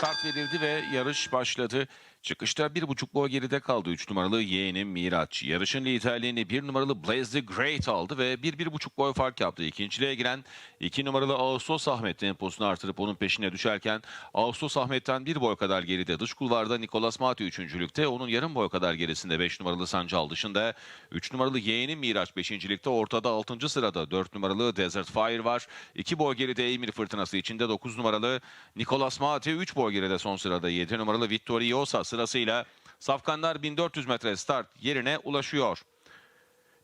start verildi ve yarış başladı. Çıkışta bir buçuk boy geride kaldı 3 numaralı yeğenim Miraç. Yarışın liderliğini 1 numaralı Blaze the Great aldı ve bir, bir buçuk boy fark yaptı. İkinciliğe giren 2 numaralı Ağustos Ahmet temposunu artırıp onun peşine düşerken Ağustos Ahmet'ten bir boy kadar geride dış kulvarda Nicolas Mati üçüncülükte. Onun yarım boy kadar gerisinde 5 numaralı Sancal dışında 3 numaralı yeğenim Miraç beşincilikte ortada 6. sırada 4 numaralı Desert Fire var. 2 boy geride Emir Fırtınası içinde 9 numaralı Nicolas Mati 3 boy geride son sırada 7 numaralı Vittoriosa sırasıyla Safkanlar 1400 metre start yerine ulaşıyor.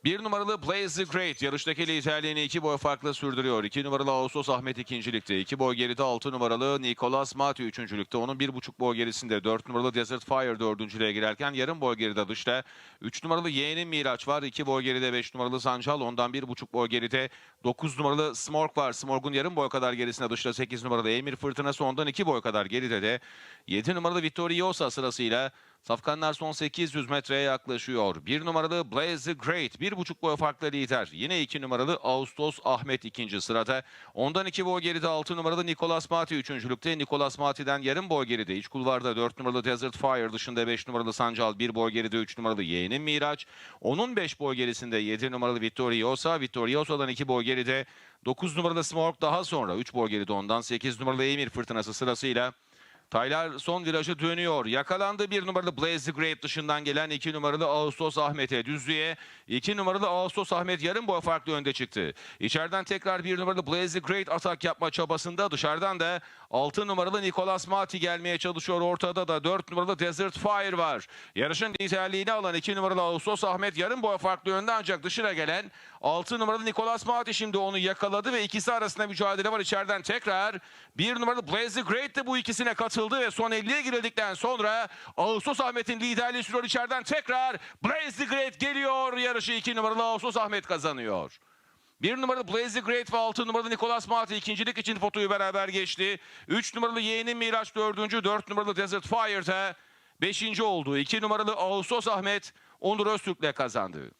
Bir numaralı Blaze the Great yarıştaki liderliğini iki boy farklı sürdürüyor. İki numaralı Ağustos Ahmet ikincilikte. iki boy geride altı numaralı Nicolas Mati üçüncülükte. Onun bir buçuk boy gerisinde dört numaralı Desert Fire dördüncülüğe girerken yarım boy geride dışta. Üç numaralı Yeğenim Miraç var. iki boy geride beş numaralı Sancal. Ondan bir buçuk boy geride dokuz numaralı Smorg var. Smorg'un yarım boy kadar gerisinde dışta sekiz numaralı Emir Fırtınası. Ondan iki boy kadar geride de yedi numaralı Vittoriosa sırasıyla Safkanlar son 800 metreye yaklaşıyor. Bir numaralı Blaze the Great. Bir buçuk boy farklı lider. Yine iki numaralı Ağustos Ahmet ikinci sırada. Ondan iki boy geride altı numaralı Nicolas Mati üçüncülükte. Nicolas Mati'den yarım boy geride. İç kulvarda dört numaralı Desert Fire dışında beş numaralı Sancal. Bir boy geride üç numaralı Yeğenim Miraç. Onun beş boy gerisinde yedi numaralı Vittoriosa. Vittoriosa'dan iki boy geride. Dokuz numaralı Smorg daha sonra. Üç boy geride ondan. Sekiz numaralı Emir Fırtınası sırasıyla. Taylar son virajı dönüyor. Yakalandı bir numaralı Blaze the Great dışından gelen iki numaralı Ağustos Ahmet'e düzlüğe. iki numaralı Ağustos Ahmet yarım boy farklı önde çıktı. İçeriden tekrar bir numaralı Blaze the Great atak yapma çabasında. Dışarıdan da altı numaralı Nicolas Mati gelmeye çalışıyor. Ortada da dört numaralı Desert Fire var. Yarışın liderliğini alan iki numaralı Ağustos Ahmet yarım boy farklı önde ancak dışına gelen altı numaralı Nicolas Mati şimdi onu yakaladı ve ikisi arasında mücadele var. İçeriden tekrar bir numaralı Blaze Great de bu ikisine katıldı ve son 50'ye girildikten sonra Ağustos Ahmet'in liderliği sürüyor içeriden tekrar Blaze Great geliyor. Yarışı 2 numaralı Ağustos Ahmet kazanıyor. Bir numaralı Blaze Great ve 6 numaralı Nicolas Mati ikincilik için fotoyu beraber geçti. 3 numaralı Yeğenim Miraç dördüncü, 4 numaralı Desert Fire'da beşinci oldu. 2 numaralı Ağustos Ahmet Onur Öztürk'le kazandı.